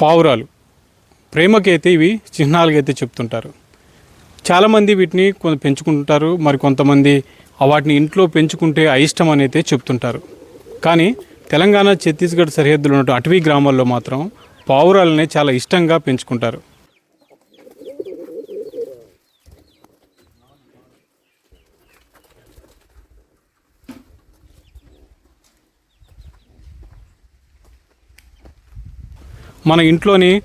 పావురాలు. ప్రేమకైతే ఇవి చిహ్నాలుగా అయితే చెప్తుంటారు. చాలామంది వీటిని కొంత పెంచుకుంటారు మరి కొంతమంది వాటిని ఇంట్లో పెంచుకుంటే అయిష్టం అని అయితే చెప్తుంటారు. కానీ తెలంగాణ ఛత్తీస్గఢ్ సరిహద్దులో ఉన్న అటవీ గ్రామాల్లో మాత్రం పావురాలనే చాలా ఇష్టంగా పెంచుకుంటారు. మన ఇంట్లోని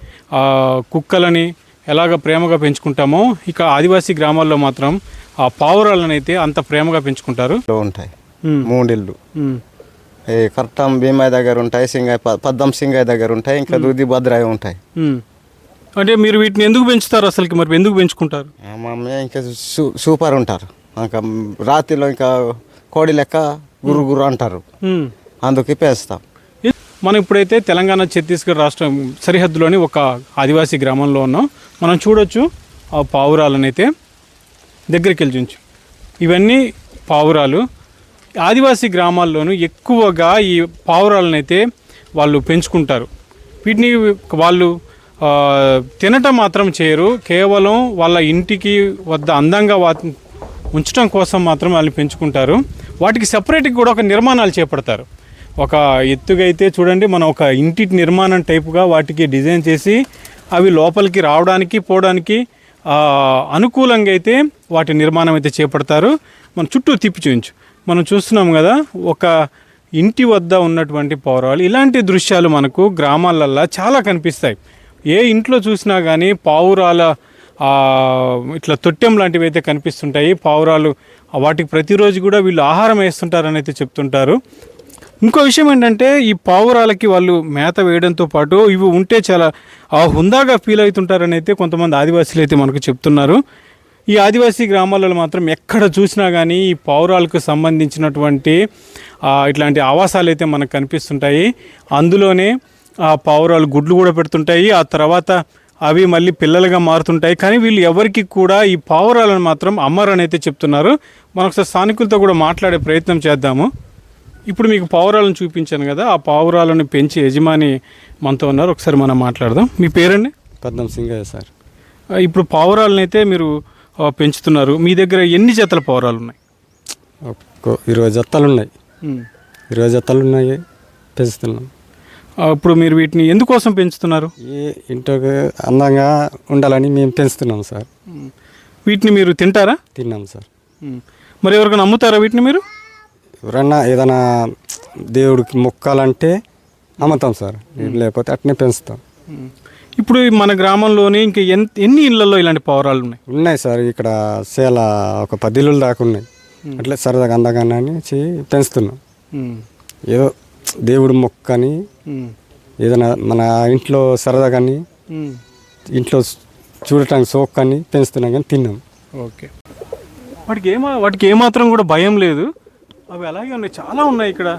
కుక్కలని ఎలాగ ప్రేమగా పెంచుకుంటామో ఇక ఆదివాసీ గ్రామాల్లో మాత్రం ఆ పావురాలను అయితే అంత ప్రేమగా పెంచుకుంటారు. ఉంటాయి. మూడిళ్ళు. ఈ కర్తం భీమాయి దగ్గర ఉంటాయి సింగాయి పద్దం సింగాయి దగ్గర ఉంటాయి ఇంకా దూది భద్రాయి ఉంటాయి. అంటే మీరు వీటిని ఎందుకు పెంచుతారు అసలుకి? మరి ఎందుకు పెంచుకుంటారు? మమ్మీ ఇంకా సూ- సూపర్ ఉంటారు. ఇంకా రాత్రిలో ఇంకా కోడి లెక్క గురు గురు అంటారు. అందుకే పేస్తాం ఇ- మనం ఇప్పుడైతే తెలంగాణ ఛత్తీస్గఢ్ రాష్ట్రం సరిహద్దులోని ఒక ఆదివాసీ గ్రామంలో ఉన్నాం. మనం చూడొచ్చు ఆ పావురాలను అయితే దగ్గరికి వెళ్ళి చూంచు ఇవన్నీ పావురాలు. ఆదివాసీ గ్రామాల్లోనూ ఎక్కువగా ఈ పావురాలను అయితే వాళ్ళు పెంచుకుంటారు. వీటిని వాళ్ళు తినటం మాత్రం చేయరు. కేవలం వాళ్ళ ఇంటికి వద్ద అందంగా వా ఉంచడం కోసం మాత్రం వాళ్ళు పెంచుకుంటారు. వాటికి సపరేట్గా కూడా ఒక నిర్మాణాలు చేపడతారు. ఒక ఎత్తుగైతే చూడండి మనం ఒక ఇంటి నిర్మాణం టైపుగా వాటికి డిజైన్ చేసి అవి లోపలికి రావడానికి పోవడానికి అనుకూలంగా అయితే వాటి నిర్మాణం అయితే చేపడతారు. మనం చుట్టూ తిప్పి చూపించు. మనం చూస్తున్నాం కదా ఒక ఇంటి వద్ద ఉన్నటువంటి పౌరాలు. ఇలాంటి దృశ్యాలు మనకు గ్రామాలల్లో చాలా కనిపిస్తాయి. ఏ ఇంట్లో చూసినా కానీ పావురాల ఇట్లా తొట్టెం లాంటివి అయితే కనిపిస్తుంటాయి. పావురాలు వాటికి ప్రతిరోజు కూడా వీళ్ళు ఆహారం వేస్తుంటారని అయితే చెప్తుంటారు. ఇంకో విషయం ఏంటంటే ఈ పావురాలకి వాళ్ళు మేత వేయడంతో పాటు ఇవి ఉంటే చాలా ఆ హుందాగా ఫీల్ అవుతుంటారని అయితే కొంతమంది ఆదివాసీలు అయితే మనకు చెప్తున్నారు. ఈ ఆదివాసీ గ్రామాలలో మాత్రం ఎక్కడ చూసినా కానీ ఈ పావురాలకు సంబంధించినటువంటి ఇట్లాంటి ఆవాసాలు అయితే మనకు కనిపిస్తుంటాయి. అందులోనే ఆ పావురాలు గుడ్లు కూడా పెడుతుంటాయి. ఆ తర్వాత అవి మళ్ళీ పిల్లలుగా మారుతుంటాయి. కానీ వీళ్ళు ఎవరికి కూడా ఈ పావురాలను మాత్రం అమ్మరని అయితే చెప్తున్నారు. మనం ఒకసారి స్థానికులతో కూడా మాట్లాడే ప్రయత్నం చేద్దాము. ఇప్పుడు మీకు పావురాలను చూపించాను కదా ఆ పావురాలను పెంచి యజమాని మనతో ఉన్నారు. ఒకసారి మనం మాట్లాడదాం. మీ పేరండి? పద్మం సింగయ్య సార్. ఇప్పుడు పావురాలను అయితే మీరు పెంచుతున్నారు. మీ దగ్గర ఎన్ని జతల పావురాలు ఉన్నాయి? ఒక్కో ఇరవై జత్తలు ఉన్నాయి ఇరవై జత్తలు ఉన్నాయి పెంచుతున్నాం ఇప్పుడు మీరు వీటిని ఎందుకోసం పెంచుతున్నారు? ఈ ఇంటికి అందంగా ఉండాలని మేము పెంచుతున్నాం సార్. వీటిని మీరు తింటారా? తిన్నాం సార్. మరి ఎవరికైనా అమ్ముతారా వీటిని మీరు? ఎవరన్నా ఏదైనా దేవుడికి మొక్కాలంటే అమ్ముతాం సార్. లేకపోతే అట్నే పెంచుతాం. ఇప్పుడు మన గ్రామంలోని ఇంకా ఎన్ ఎన్ని ఇళ్ళలో ఇలాంటి పావురాలు ఉన్నాయి? ఉన్నాయి సార్. ఇక్కడ సేల ఒక పది ఇల్లులు దాకా ఉన్నాయి. అట్లే సరదాగా అందంగా అని పెంచుతున్నాం. ఏదో దేవుడి మొక్కని ఏదైనా మన ఇంట్లో సరదాగాని ఇంట్లో చూడటానికి సోక్కని పెంచుతున్నాం కానీ తిన్నాం. ఓకే. వాటికి ఏమా వాటికి ఏమాత్రం కూడా భయం లేదు. అవి అలాగే ఉన్నాయి. చాలా ఉన్నాయి ఇక్కడ.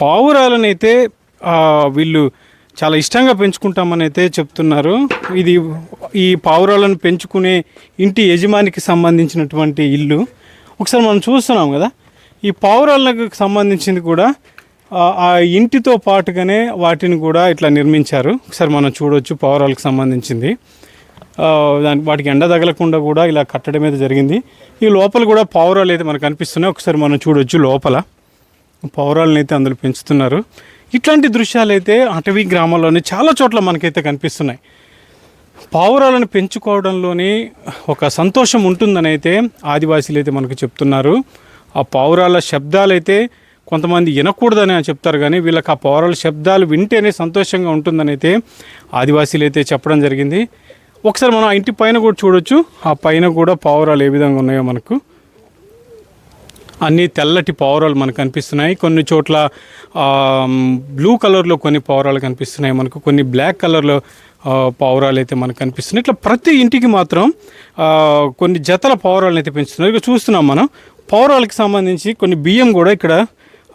పావురాలనైతే వీళ్ళు చాలా ఇష్టంగా పెంచుకుంటామని అయితే చెప్తున్నారు. ఇది ఈ పావురాలను పెంచుకునే ఇంటి యజమానికి సంబంధించినటువంటి ఇల్లు. ఒకసారి మనం చూస్తున్నాం కదా ఈ పావురాలకు సంబంధించింది కూడా ఆ, ఇంటితో పాటుగానే వాటిని కూడా ఇట్లా నిర్మించారు. ఒకసారి మనం చూడవచ్చు పావురాలకు సంబంధించింది. దాని వాటికి ఎండ తగలకుండా కూడా ఇలా కట్టడం అయితే జరిగింది. ఈ లోపల కూడా పావురాలు అయితే మనకు కనిపిస్తున్నాయి. ఒకసారి మనం చూడొచ్చు లోపల. పావురాలను అయితే అందులో పెంచుతున్నారు. ఇట్లాంటి దృశ్యాలు అయితే అటవీ గ్రామాల్లోనే చాలా చోట్ల మనకైతే కనిపిస్తున్నాయి. పావురాలను పెంచుకోవడంలోని ఒక సంతోషం ఉంటుందని అయితే ఆదివాసీలు అయితే మనకు చెప్తున్నారు. ఆ పావురాల శబ్దాలు అయితే కొంతమంది వినకూడదని అని చెప్తారు కానీ వీళ్ళకి ఆ పావురాల శబ్దాలు వింటేనే సంతోషంగా ఉంటుందని అయితే ఆదివాసీలు అయితే చెప్పడం జరిగింది. ఒకసారి మనం ఆ ఇంటి పైన కూడా చూడొచ్చు. ఆ పైన కూడా పావురాలు ఏ విధంగా ఉన్నాయో మనకు. అన్ని తెల్లటి పావురాలు మనకు కనిపిస్తున్నాయి. కొన్ని చోట్ల బ్లూ కలర్లో కొన్ని పావురాలు కనిపిస్తున్నాయి మనకు. కొన్ని బ్లాక్ కలర్లో పావురాలు అయితే మనకు కనిపిస్తున్నాయి. ఇట్లా ప్రతి ఇంటికి మాత్రం కొన్ని జతల పావురాలను అయితే పెంచుతున్నారు. ఇక చూస్తున్నాం మనం. పావురాలకు సంబంధించి కొన్ని బియ్యం కూడా ఇక్కడ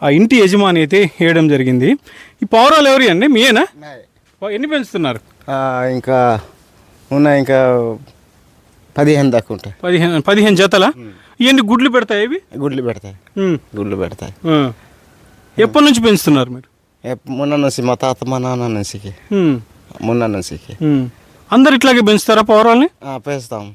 ఆ ఇంటి యజమాని అయితే వేయడం జరిగింది. ఈ పావురాలు ఎవరి అండి? మీయేనా? ఎన్ని పెంచుతున్నారు? ఇంకా ఉన్నాయి ఇంకా పదిహేను దాకా ఉంటాయి. పదిహేను పదిహేను జతల? ఇవన్నీ గుడ్లు పెడతాయి ఇవి? గుడ్లు పెడతాయి. గుడ్లు పెడతాయి. ఎప్పటి నుంచి పెంచుతున్నారు మీరు? మొన్న నుంచి మా తాత మా నాన్న ఉమ్. మొన్న ఉమ్. అందరు ఇట్లాగే పెంచుతారా పౌరాల్ని? పెంచుతాం.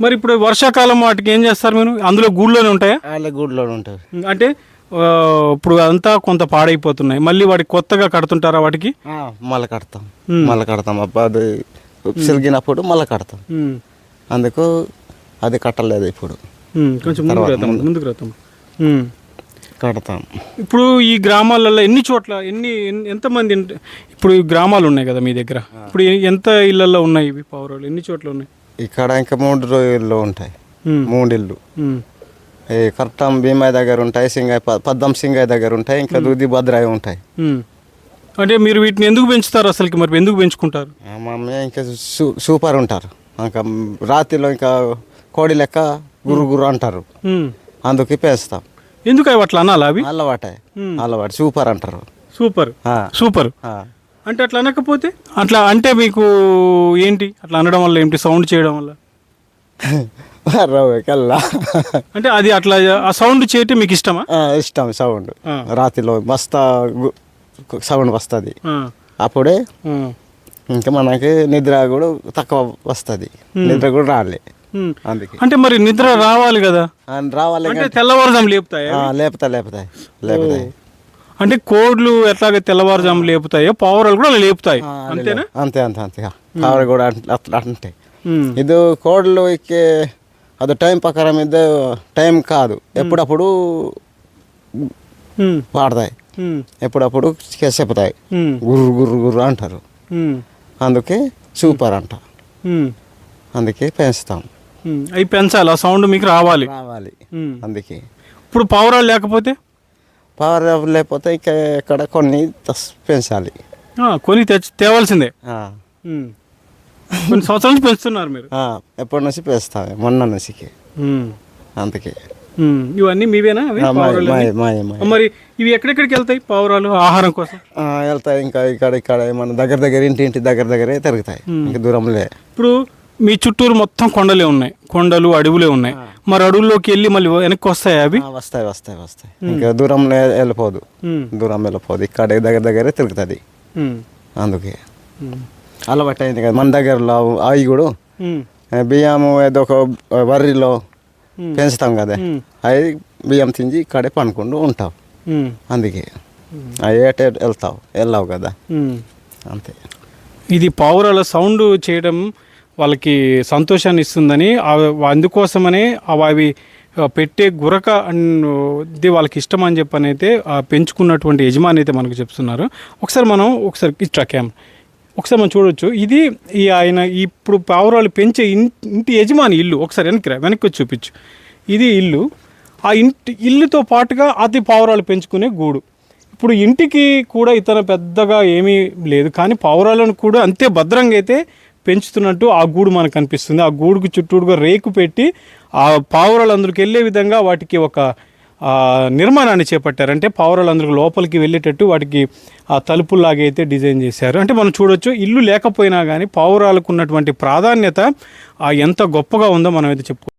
మరి ఇప్పుడు వర్షాకాలం వాటికి ఏం చేస్తారు మీరు? అందులో గూళ్ళోనే ఉంటాయా? వాళ్ళ గుడ్లో ఉంటాయి. ఉమ్, అంటే ఆ, ఇప్పుడు అంతా కొంత పాడైపోతున్నాయి. మళ్ళీ వాటికి కొత్తగా కడుతుంటారా వాటికి? ఆ, మళ్ళీ కడతాం. మళ్ళీ కడతాం. అబ్బా అది సిలిగినప్పుడు మళ్ళీ కడతాం. ఉమ్. అందుకు అది కట్టలేదు ఇప్పుడు. ఉమ్, కొంచెం ముందుకు రాతాం ముందుకు రాతాం ఉమ్. కడతాం. ఇప్పుడు ఈ గ్రామాలలో ఎన్ని చోట్ల ఎన్ని ఎన్ని- ఎంతమంది ఇంట- ఇప్పుడు ఈ గ్రామాలు ఉన్నాయి కదా మీ దగ్గర. ఇప్పుడు ఎ- ఎంత ఇళ్ళలో ఉన్నాయి ఇవి పౌరాలు ఎన్ని చోట్ల ఉన్నాయి? ఇక్కడ ఇంకా మూడు రోజుల్లో ఉంటాయి. మూడు. ఈ కరెక్టం భీమాయి దగ్గర ఉంటాయి సింగాయి పద్దం సింగాయి దగ్గర ఉంటాయి ఇంకా దూది భద్రాయి ఉంటాయి. అంటే మీరు వీటిని ఎందుకు పెంచుతారు అసలుకి? మరి ఎందుకు పెంచుకుంటారు? ఆ, మా అమ్మ ఇంకా సూపర్ ఉంటారు. ఇంకా రాత్రిలో ఇంకా కోడి లెక్క గురు గురు అంటారు. అందుకే పెంచుతాం. ఎందుకు అవి అట్లా అనాలా అవి? అలవాటే. అలవాటు. సూపర్ అంటారు. సూపర్. సూపర్. అంటే అట్లా అనకపోతే? అట్లా అంటే మీకు ఏంటి? అట్లా అనడం వల్ల ఏంటి? సౌండ్ చేయడం వల్ల? రవ్వ కల్లా. అంటే అది అట్లా ఆ సౌండ్ చేయటం మీకు ఇష్టమా? ఆ, ఇష్టం సౌండ్. రాత్రిలో మస్తా సౌండ్ వస్తుంది. అప్పుడే. ఇంకా మనకి నిద్ర కూడా తక్కువ వస్తుంది. నిద్ర కూడా రాలే. అందుకే. అంటే మరి నిద్ర రావాలి కదా? ఆ, రావాలి అంటే తెల్లవారుజాము లేపుతాయి ఆ, లేపుతా లేపుతాయి లేపుతాయి. అంటే కోడ్లు ఎట్లాగ తెల్లవారుజాము లేపుతాయో పావురాలు కూడా అలా లేపుతాయి. అంతేనా? అంతే అంతే అంతే. కావర కూడా అట్లా అట్లా అంటే. ఇది కోళ్ళు ఎక్కే అది టైం ప్రకారం ఇది టైం కాదు. ఎప్పుడప్పుడు ఉమ్. ఎప్పుడప్పుడు చెప్పుతాయి ఉమ్. గుర్రు గుర్రు గుర్రు అంటారు. అందుకే సూపర్ అంట. అందుకే పెంచుతాం. అవి పెంచాలి ఆ సౌండ్ మీకు రావాలి. రావాలి. అందుకే. ఇప్పుడు పావురాలు లేకపోతే? పవర్ లేకపోతే ఇంకా ఇక్కడ కొన్ని పెంచాలి. ఆ, కొని తెచ్చి తేవాల్సిందే. కొన్ని సంవత్సరాల నుంచి పెంచుతున్నారు మీరు. ఎప్పటి నుంచి పెంచుతాం మొన్న నుంచి. అందుకే. ఇవన్నీ మీవేనా మరి ఇవి ఎక్కడెక్కడికి వెళ్తాయి పావురాలు ఆహారం కోసం? వెళ్తాయి ఇంకా ఇక్కడ ఇక్కడ మన దగ్గర దగ్గర ఇంటి ఇంటి దగ్గర దగ్గరే తిరుగుతాయి. ఇంకా దూరంలే. ఇప్పుడు మీ చుట్టూరు మొత్తం కొండలే ఉన్నాయి. కొండలు అడవులే ఉన్నాయి. మరి అడవుల్లోకి వెళ్ళి మళ్ళీ వెనక్కి వస్తాయి అవి వస్తాయి వస్తాయి వస్తాయి. ఇంకా దూరంలో వెళ్ళిపోదు. దూరం వెళ్ళిపోదు. ఇక్కడ దగ్గర దగ్గరే తిరుగుతుంది. అందుకే. అలవాటు అయింది కదా మన దగ్గరలో అవి కూడా. బియ్యము ఏదో ఒక వర్రిలో ఉమ్. పెంచుతాం కదా. అవి బియ్యం తించి ఇక్కడే పనుకుంటూ ఉంటావు. అందుకే. అవి ఏటే వెళ్తావు వెళ్ళావు కదా. అంతే. ఇది పావురాల సౌండ్ చేయడం వాళ్ళకి సంతోషాన్ని ఇస్తుందని అందుకోసమనే అవి అవి పెట్టే గురక అది ఇది వాళ్ళకి ఇష్టం అని చెప్పని అయితే పెంచుకున్నటువంటి యజమాని అయితే మనకు చెప్తున్నారు. ఒకసారి మనం ఒకసారి ఇస్ట్రా క్యామ్. ఒకసారి మనం చూడొచ్చు. ఇది ఈ ఆయన ఇప్పుడు పావురాలు పెంచే ఇంటి యజమాని ఇల్లు. ఒకసారి వెనక్కి రా వెనక్కి వచ్చి చూపించు. ఇది ఇల్లు. ఆ ఇంటి ఇల్లుతో పాటుగా అది పావురాలు పెంచుకునే గూడు. ఇప్పుడు ఇంటికి కూడా ఇతను పెద్దగా ఏమీ లేదు. కానీ పావురాలను కూడా అంతే భద్రంగా అయితే పెంచుతున్నట్టు ఆ గూడు మనకు కనిపిస్తుంది. ఆ గూడుకు చుట్టూరుగా రేకు పెట్టి ఆ పావురాలు అందరికి వెళ్ళే విధంగా వాటికి ఒక నిర్మాణాన్ని చేపట్టారు. అంటే పావురాలు అందరికి లోపలికి వెళ్ళేటట్టు వాటికి ఆ తలుపుల్లాగా అయితే డిజైన్ చేశారు. అంటే మనం చూడొచ్చు ఇల్లు లేకపోయినా కానీ పావురాలకు ఉన్నటువంటి ప్రాధాన్యత ఎంత గొప్పగా ఉందో మనం అయితే చెప్పుకో